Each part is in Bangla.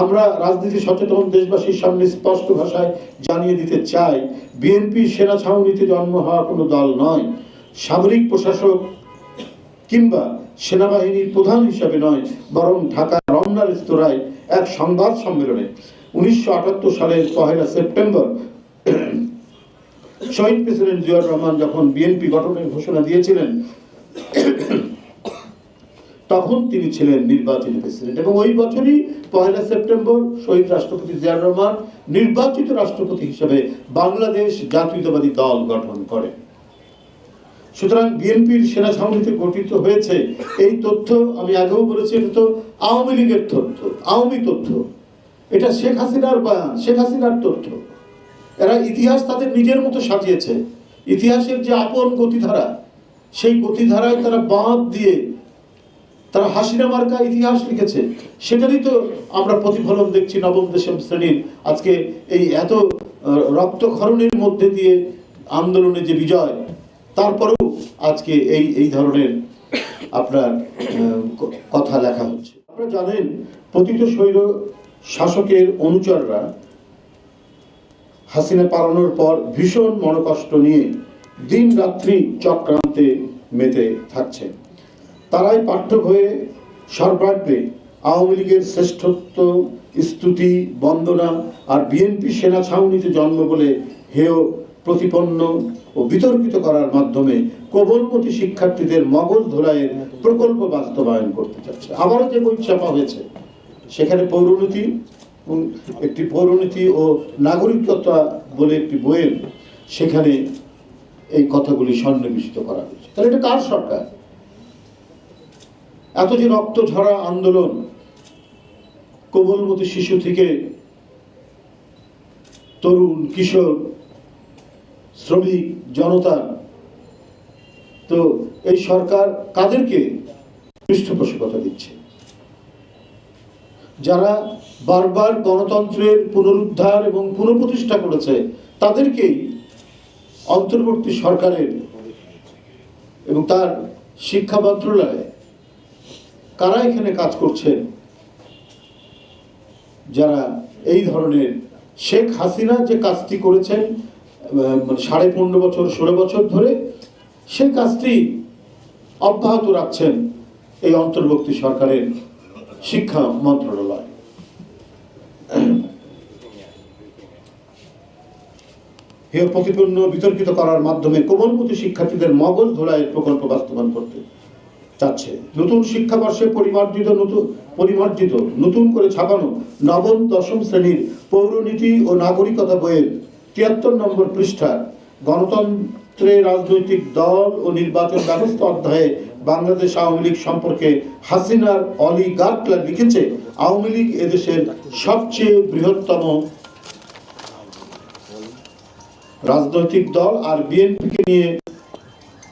আমরা রাজনীতি সচেতন দেশবাসীর সামনে স্পষ্ট ভাষায় জানিয়ে দিতে চাই, বিএনপি সেনা ছাউনিতে জন্ম হওয়া কোনো দল নয়। সামরিক প্রশাসক কিংবা সেনাবাহিনীর প্রধান হিসাবে নয়, বরং ঢাকা রমনা রেস্তোরাঁয় এক সংবাদ সম্মেলনে। উনিশশো আটাত্তর সালের পহেলা সেপ্টেম্বর, শহীদ প্রেসিডেন্ট জিয়াউর রহমান যখন বিএনপি গঠনের ঘোষণা দিয়েছিলেন তখন তিনি ছিলেন নির্বাচিত প্রেসিডেন্ট। এবং ওই বছরই পয়লা সেপ্টেম্বর শহীদ রাষ্ট্রপতি জিয়াউর রহমান নির্বাচিত রাষ্ট্রপতি হিসেবে বাংলাদেশ জাতীয়তাবাদী দল গঠন করেন। সুতরাং বিএনপির সেনা ছাউনিতে গঠিত হয়েছে। এই তথ্য আমি আগেও বলেছি, এটা তো আওয়ামী লীগের তথ্য, আওয়ামী তথ্য। এটা শেখ হাসিনার বয়ান, শেখ হাসিনার তথ্য। এরা ইতিহাস তাদের নিজের মতো সাজিয়েছে। ইতিহাসের যে আপন গতিধারা, সেই গতিধারায় তারা বাঁধ দিয়ে তারা হাসিনা মার্কা ইতিহাস লিখেছে। সেটারই তো আমরা প্রতিফলন দেখছি নবম, দশম শ্রেণির আজকে এই এত রক্তক্ষরণের মধ্যে দিয়ে আন্দোলনে যে বিজয়, তারপরেও আজকে এই এই ধরনের আপনার কথা লেখা হচ্ছে। আপনারা জানেন, পতিত স্বৈর শাসকের অনুচররা হাসিনা পালানোর পর ভীষণ মনকষ্ট নিয়ে দিন রাত্রি চক্রান্তে মেতে থাকছে তারাই পাঠ্য হয়ে সর্বাগ্রে আওয়ামী লীগের শ্রেষ্ঠত্ব, স্তুতি, বন্দনা আর বিএনপি সেনা ছাউনিতে জন্ম বলে হেয়, প্রতিপন্ন ও বিতর্কিত করার মাধ্যমে কোমলমতি শিক্ষার্থীদের মগজ ধোলাইয়ের প্রকল্প বাস্তবায়ন করতে চাচ্ছে। আবারও যে বই ছাপা হয়েছে, সেখানে পৌরনীতি একটি পৌরনীতি ও নাগরিকতা বলে একটি বইয়ের সেখানে এই কথাগুলি সন্নিবেশিত করা হয়েছে। তাহলে এটা কার সরকার? এত যে রক্ত ঝরা আন্দোলন কোমলমতি শিশু থেকে তরুণ, কিশোর, শ্রমিক, জনতা, তো এই সরকার কাদেরকে পৃষ্ঠপোষকতা দিচ্ছে? যারা বারবার গণতন্ত্রের পুনরুদ্ধার এবং পুনঃপ্রতিষ্ঠা করেছে, তাদেরকেই অন্তর্বর্তী সরকারের এবং তার শিক্ষা মন্ত্রণালয় কারা এখানে কাজ করছেন? যারা এই ধরনের শেখ হাসিনা যে কাজটি করেছেন মানে সাড়ে পনেরো বছর, ষোলো বছর ধরে, সেই কাজটি অব্যাহত রাখছেন এই অন্তর্বর্তী সরকারের শিক্ষা মন্ত্রণালয়। হেয় প্রতিপন্ন বিতর্কিত করার মাধ্যমে কোমলমতি শিক্ষার্থীদের মগজ ধোলাইয়ের প্রকল্প বাস্তবায়ন করতে। চাচ্ছে নতুন শিক্ষাবর্ষে পরিমার্জিত নতুন পরিমার্জিত, নতুন করে ছাপানো নবম, দশম শ্রেণির পৌরনীতি ও নাগরিকতা বইয়ের তিয়াত্তর নম্বর পৃষ্ঠার গণতন্ত্রে রাজনৈতিক দল ও নির্বাচন ব্যবস্থা অধ্যায়ে বাংলাদেশ আওয়ামী লীগ সম্পর্কে হাসিনার অলি গাটলা লিখেছে, আওয়ামী লীগ এদেশের সবচেয়ে বৃহত্তম রাজনৈতিক দল আর বিএনপিকে নিয়ে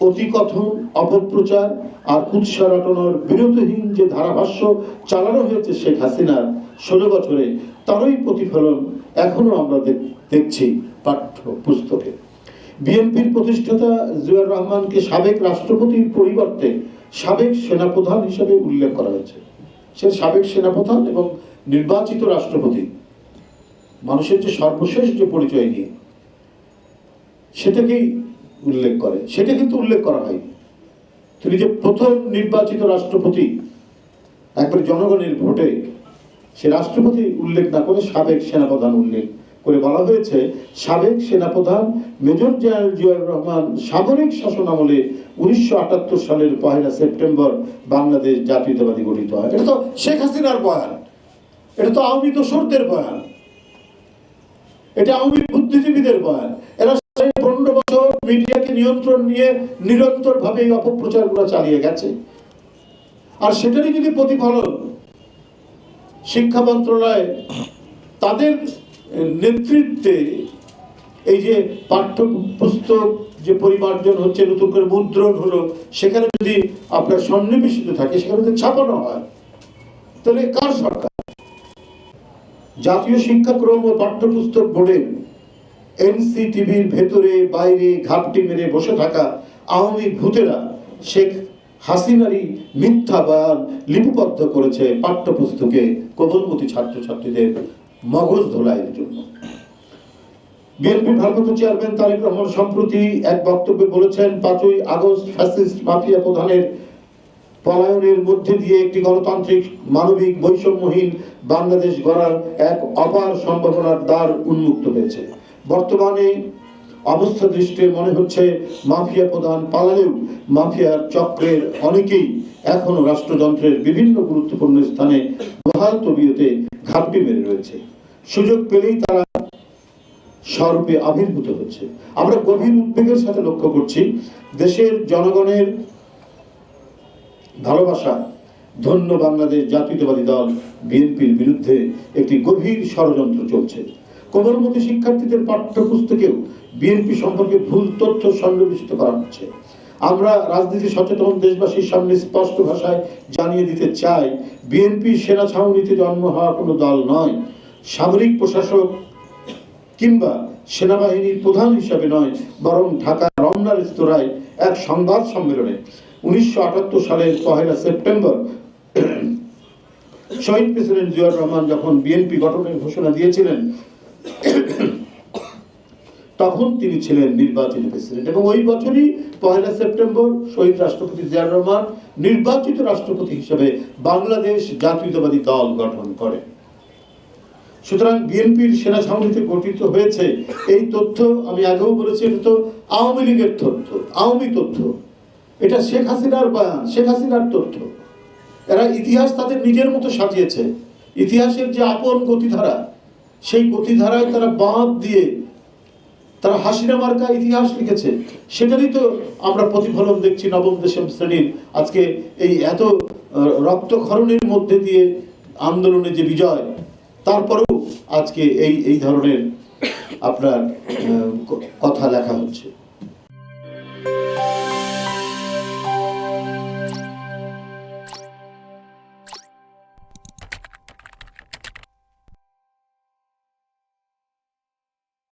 অতিকথন অপপ্রচার আর উৎসাহ রটনার বিরতিহীন যে ধারাভাষ্য চালানো হয়েছে শেখ হাসিনার ষোলো বছরে, তারই প্রতিফলন এখনও আমরা দেখছি পাঠ্য পুস্তকে বিএনপির প্রতিষ্ঠাতা জিয়াউর রহমানকে সাবেক রাষ্ট্রপতির পরিবর্তে সাবেক সেনাপ্রধান হিসেবে উল্লেখ করা হয়েছে। সে সাবেক সেনাপ্রধান এবং নির্বাচিত রাষ্ট্রপতি। মানুষের যে সর্বশেষ যে পরিচয় নিয়ে সেটাকেই উল্লেখ করে। সেটা কিন্তু উল্লেখ করা হয়নি। তিনি যে প্রথম নির্বাচিত রাষ্ট্রপতি, একবারে জনগণের ভোটে সে রাষ্ট্রপতি উল্লেখ না করে সাবেক সেনাপ্রধান উল্লেখ করে বলা হয়েছে, সাবেক সেনাপ্রধান মেজর জেনারেল জিয়াউর রহমান সামরিক শাসন আমলে উনিশশো আটাত্তর সালের পহেলা সেপ্টেম্বর বাংলাদেশ জাতীয়তাবাদী গঠিত হয়। এটা তো শেখ হাসিনার বয়ান। এটা তো আওয়ামী দোসরদের বয়ান। এটা আওয়ামী বুদ্ধিজীবীদের বয়ান। এরা মিডিয়াকে নিয়ন্ত্রণ নিয়ে নিরন্তর ভাবে এই অপপ্রচারগুলো চালিয়ে গেছে। আর সেটারই যদি প্রতিফলন শিক্ষা মন্ত্রণালয় তাদের নেতৃত্বে এই যে পাঠ্য পুস্তক যে পরিমার্জন হচ্ছে, নতুন করে মুদ্রণ হলো, সেখানে যদি আপনার সন্নিবেশিত থাকে, সেখানে যদি ছাপানো হয়, তাহলে কার সরকার? জাতীয় শিক্ষাক্রম ও পাঠ্যপুস্তক বোর্ডের এনসিটিভির ভেতরে, বাইরে ঘাপটি মেরে বসে থাকা আওয়ামী ভূতেরা শেখ হাসিনারই মিথ্যা বয়ান লিপিবদ্ধ করেছে পাঠ্যপুস্তকে কোমলমতি ছাত্রছাত্রীদের মগজ ধোলাইয়ের জন্য। বিএনপি ভারপ্রাপ্ত চেয়ারম্যান তারেক রহমান সম্প্রতি এক বক্তব্যে বলেছেন, পাঁচই আগস্ট ফ্যাসিস্ট মাফিয়া প্রধানের পলায়নের মধ্যে দিয়ে একটি গণতান্ত্রিক মানবিক বৈষম্যহীন বাংলাদেশ গড়ার এক অপার সম্ভাবনার দ্বার উন্মুক্ত হয়েছে। বর্তমানে অবস্থা দৃষ্টে মনে হচ্ছে মাফিয়া প্রধান পালালেও মাফিয়ার চক্রের অনেকেই এখনও রাষ্ট্রযন্ত্রের বিভিন্ন গুরুত্বপূর্ণ স্থানে বহাল তবিয়তে ঘাপটি মেরে রয়েছে। সুযোগ পেলেই তারা স্বরূপে আবির্ভূত হচ্ছে। আমরা গভীর উদ্বেগের সাথে লক্ষ্য করছি, দেশের জনগণের ভালোবাসা ধন্য বাংলাদেশ জাতীয়তাবাদী দল বিএনপির বিরুদ্ধে একটি গভীর ষড়যন্ত্র চলছে। কোমলমতি শিক্ষার্থীদের পাঠ্যপুস্তকেও বিএনপি সম্পর্কে ভুল তথ্য সন্নিবেশিত করা হচ্ছে। আমরা রাজনীতি সচেতন দেশবাসীর সামনে স্পষ্ট ভাষায় জানিয়ে দিতে চাই বিএনপি সেনা ছাউনিতে জন্ম হওয়া কোনো দল নয়। সামরিক প্রশাসক কিংবা সেনাবাহিনীর প্রধান হিসাবে নয়, বরং ঢাকা রমনা রেস্তোরাঁয় এক সংবাদ সম্মেলনে উনিশশো আটাত্তর সালের পহেলা সেপ্টেম্বর শহীদ প্রেসিডেন্ট জিয়াউর রহমান যখন বিএনপি গঠনের ঘোষণা দিয়েছিলেন তখন তিনি ছিলেন নির্বাচিত প্রেসিডেন্ট এবং ওই বছরই পয়লা সেপ্টেম্বর শহীদ রাষ্ট্রপতি জিয়াউর রহমান নির্বাচিত রাষ্ট্রপতি হিসেবে বাংলাদেশ জাতীয়তাবাদী দল গঠন করেন। সুতরাং বিএনপির সেনা ছাউনিতে গঠিত হয়েছে। এই তথ্য আমি আগেও বলেছি, এটা তো আওয়ামী লীগের তথ্য, আওয়ামী তথ্য। এটা শেখ হাসিনার বয়ান, শেখ হাসিনার তথ্য। এরা ইতিহাস তাদের নিজের মতো সাজিয়েছে। ইতিহাসের যে আপন গতিধারা সেই গতিধারায় তারা বাঁধ দিয়ে তারা হাসিনা মার্কা ইতিহাস লিখেছে। সেটারই তো আমরা প্রতিফলন দেখছি নবম, দশম শ্রেণির। আজকে এই এত রক্তক্ষরণের মধ্যে দিয়ে আন্দোলনে যে বিজয়, তারপরেও আজকে এই এই ধরনের আপনার কথা লেখা হচ্ছে।